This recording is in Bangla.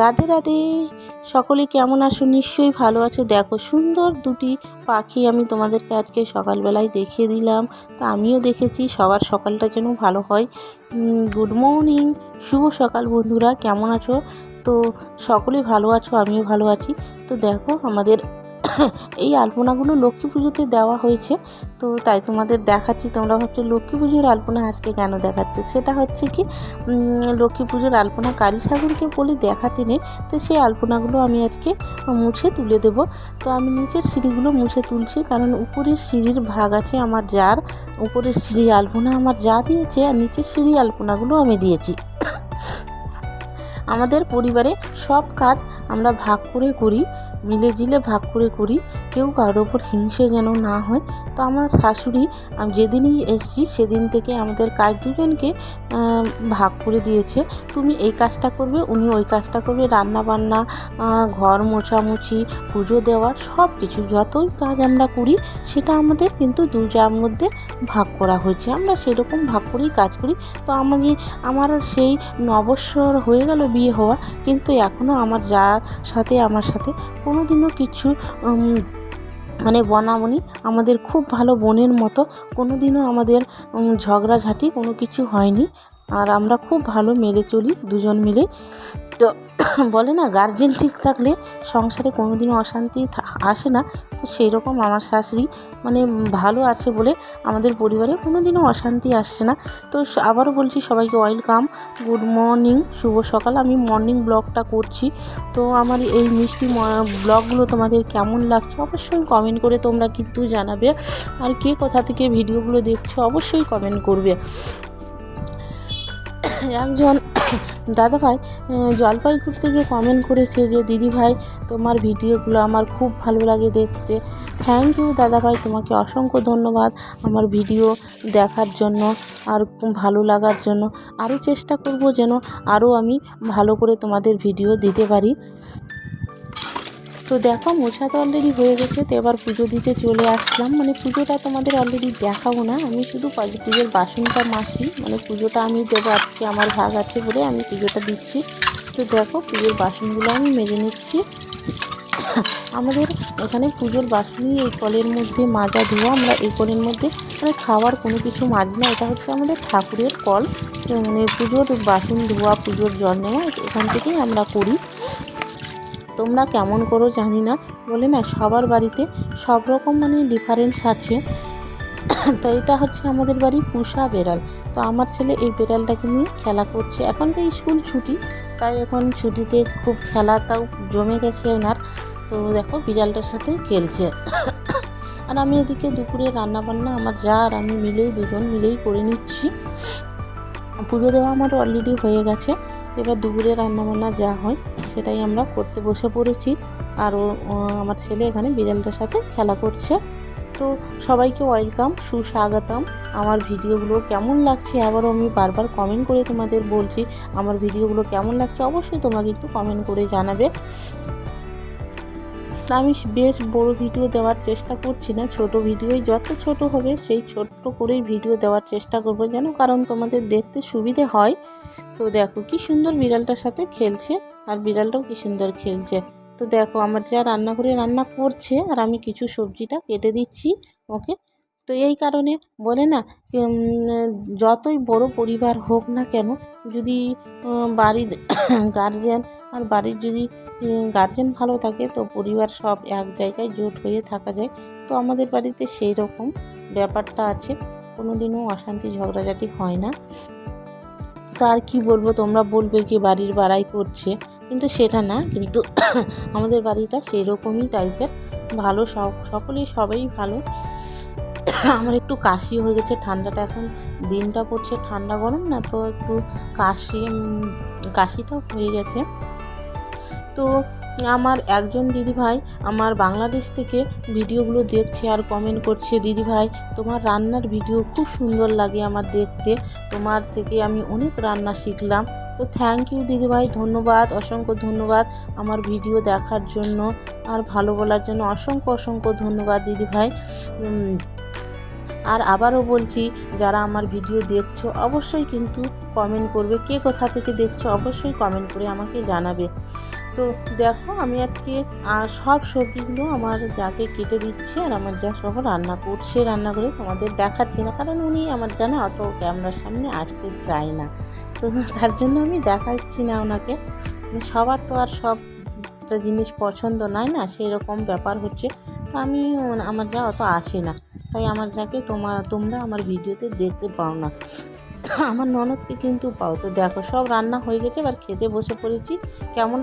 রাধে রাধে। সকলে কেমন আছো? নিশ্চয়ই ভালো আছো। দেখো, সুন্দর দুটি পাখি আমি তোমাদেরকে আজকে সকালবেলায় দেখিয়ে দিলাম। তা আমিও দেখেছি, সবার সকালটা যেন ভালো হয়। গুড মর্নিং শুভ সকাল বন্ধুরা, কেমন আছো? তো সকলে ভালো আছো, আমিও ভালো আছি। তো দেখো, আমাদের এই আলপনাগুলো লক্ষ্মী পুজোতে দেওয়া হয়েছে। তো তাই তোমাদের দেখাচ্ছি, তোমরা হচ্ছে লক্ষ্মী পুজোর আলপনা আজকে কেন দেখাচ্ছে? সেটা হচ্ছে কি লক্ষ্মী পুজোর আলপনা কালী ঠাকুরকে বলে দেখাতে নেই। তো সেই আলপনাগুলো আমি আজকে মুছে তুলে দেব। তো আমি নিচের সিঁড়িগুলো মুছে তুলছি, কারণ উপরের সিঁড়ির ভাগ আছে আমার যার, উপরের সিঁড়ি আলপনা আমার যা দিয়েছে, আর নিচের সিঁড়ি আলপনাগুলো আমি দিয়েছি। আমাদের পরিবারে সব কাজ আমরা ভাগ করে করি। মিলে জিলে ভাগ করে করি, কেউ কারোর ওপর হিংসে যেন না হয়। তো আমার শাশুড়ি, আমি যেদিনই এসেছি, সেদিন থেকে আমাদের কাজ দুজনকে ভাগ করে দিয়েছে। তুমি এই কাজটা করবে, উনি ওই কাজটা করবে রান্না বান্না ঘর মোছামুছি, পুজো দেওয়া সব কিছু যতই কাজ আমরা করি, সেটা আমাদের কিন্তু দু যার মধ্যে ভাগ করা হয়েছে। আমরা সেরকম ভাগ করেই কাজ করি। তো আমাদের আমার সেই নবৎসর হয়ে গেল বিয়ে হওয়া, কিন্তু এখনও আমার যার সাথে, আমার সাথে কোনো দিনও কিছু মানে বনাবনি। আমাদের খুব ভালো বোনের মতো। কোনো দিনও আমাদের ঝগড়াঝাটি কোনো কিছু হয়নি। আর আমরা খুব ভালো মেলে চলি দুজন মিলে। তো বলে না গার্জেন ঠিক থাকলে সংসারে কোনো দিনও অশান্তি আসে না। তো সেই রকম আমার শাশুড়ি মানে ভালো আছে বলে আমাদের পরিবারে কোনো দিনও অশান্তি আসছে না। তো আবারও বলছি, সবাইকে ওয়েলকাম, গুড মর্নিং, শুভ সকাল। আমি মর্নিং ব্লগটা করছি। তো আমার এই মিষ্টি ব্লগগুলো তোমাদের কেমন লাগছে অবশ্যই কমেন্ট করে তোমরা কিন্তু জানাবে। আর কে কোথা থেকে ভিডিওগুলো দেখছ অবশ্যই কমেন্ট করবে। একজন দাদাভাই জলপাইগুড়ি থেকে কমেন্ট করেছে যে, দিদিভাই, তোমার ভিডিওগুলো আমার খুব ভালো লাগে দেখতে। থ্যাংক ইউ দাদাভাই, তোমাকে অসংখ্য ধন্যবাদ আমার ভিডিও দেখার জন্য আর ভালো লাগার জন্য। আরও চেষ্টা করব যেন আরও আমি ভালো করে তোমাদের ভিডিও দিতে পারি। তো দেখো, মোছা তো অলরেডি হয়ে গেছে, তো এবার পুজো দিতে চলে আসলাম। মানে পুজোটা তোমাদের অলরেডি দেখাবো না। আমি শুধু পুজোর বাসনটা মাসি। মানে পুজোটা আমি দেবো আজকে আমার ভাগ আছে বলে আমি পুজোটা দিচ্ছি। তো দেখো, পুজোর বাসনগুলো আমি মেজে নিচ্ছি। আমাদের এখানে পুজোর বাসনই এই কলের মধ্যে মাজা ধোয়া। আমরা এই কলের মধ্যে মানে খাওয়ার কোনো কিছু মাজি না। এটা হচ্ছে আমাদের ঠাকুরের কল। মানে পুজোর বাসন ধোয়া, পুজোর জল নেওয়া এখান থেকেই আমরা করি। তোমরা কেমন করো জানি না। বলে না, সবার বাড়িতে সব রকম মানে ডিফারেন্স আছে। তো এটা হচ্ছে আমাদের বাড়ি পুষা বেড়াল। তো আমার ছেলে এই বেড়ালটাকে নিয়ে খেলা করছে। এখন তো স্কুল ছুটি, তাই এখন ছুটিতে খুব খেলাটাও জমে গেছে ওনার। তো দেখো বিড়ালটার সাথে খেলছে। আর আমি এদিকে দুপুরে রান্না বান্না আমার যা আর আমি মিলেই দুজন মিলেই করে নিচ্ছি। পুজো দেওয়া আমার অলরেডি হয়ে গেছে। এবার দুপুরে রান্নাবান্না যা হয় সেটাই আমরা করতে বসে পড়েছি। আর আমার ছেলে এখানে বিড়ালটার সাথে খেলা করছে। তো সবাইকে ওয়েলকাম, সুস্বাগতম। আমার ভিডিওগুলো কেমন লাগছে আবারও আমি বারবার কমেন্ট করে তোমাদের বলছি। আমার ভিডিওগুলো কেমন লাগছে অবশ্যই তোমাকে কিন্তু কমেন্ট করে জানাবে। আমি বেশ বড় ভিডিও দেওয়ার চেষ্টা করছি না, ছোট ভিডিওই যত ছোট হবে সেই ছোট্ট করেই ভিডিও দেওয়ার চেষ্টা করব যেন কারণ তোমাদের দেখতে সুবিধে হয়। তো দেখো কি সুন্দর বিড়ালটার সাথে খেলছে আর বিড়ালটাও কি সুন্দর খেলছে। তো দেখো আমার যা রান্না করে রান্না করছে আর আমি কিছু সবজিটা কেটে দিচ্ছি, ওকে? তো এই কারণে বলে না যতই বড় পরিবার হোক না কেন, যদি বাড়ির গার্জেন আর বাড়ির যদি গার্জেন ভালো থাকে, তো পরিবার সব এক জায়গায় জোট হয়ে থাকা যায়। তো আমাদের বাড়িতে সেই রকম ব্যাপারটা আছে কোনো দিনও অশান্তি ঝগড়াঝাটি হয় না। তো আর কি বলব, তোমরা বলবে কি বাড়ির বাড়াই করছে, কিন্তু সেটা না, কিন্তু আমাদের বাড়িটা সেই রকমই টাইপের ভালো সব, সকলেই সবাই ভালো। আমার একটু কাশি হয়ে গেছে, ঠান্ডাটা এখন দিনটা পড়ছে ঠান্ডা গরম না, তো একটু কাশি কাশিটাও হয়ে গেছে। তো আমার একজন দিদিভাই আমার বাংলাদেশ থেকে ভিডিওগুলো দেখছে আর কমেন্ট করছে, দিদিভাই, তোমার রান্নার ভিডিও খুব সুন্দর লাগে আমার দেখতে, তোমার থেকে আমি অনেক রান্না শিখলাম। তো থ্যাংক ইউ দিদিভাই, ধন্যবাদ, অসংখ্য ধন্যবাদ আমার ভিডিও দেখার জন্য আর ভালো বলার জন্য অসংখ্য অসংখ্য ধন্যবাদ দিদিভাই। আর আবারও বলছি, যারা আমার ভিডিও দেখছ, অবশ্যই কিন্তু কমেন্ট করবে। কে কোথা থেকে দেখছ, অবশ্যই কমেন্ট করে আমাকে জানাবে। তো দেখো, আমি আজকে সব সবজিগুলো আমার যাকে কেটে দিচ্ছি আর আমার যা সব রান্না করছে, রান্না করে তোমাদের দেখাচ্ছি না, কারণ উনি আমার জানা অত ক্যামেরার সামনে আসতে চায় না। তো তার জন্য আমি দেখাচ্ছি না ওনাকে। সবার তো আর সব জিনিস পছন্দ নয় না সেই রকম ব্যাপার হচ্ছে। তো আমি, আমার যা অত আসে না। তাই আমার যাকে তোমার, তোমরা আমার ভিডিওতে দেখতে পাও না। আমার ননদকে কিন্তু পাও। তো দেখো, সব রান্না হয়ে গেছে, এবার খেতে বসে পড়েছি। কেমন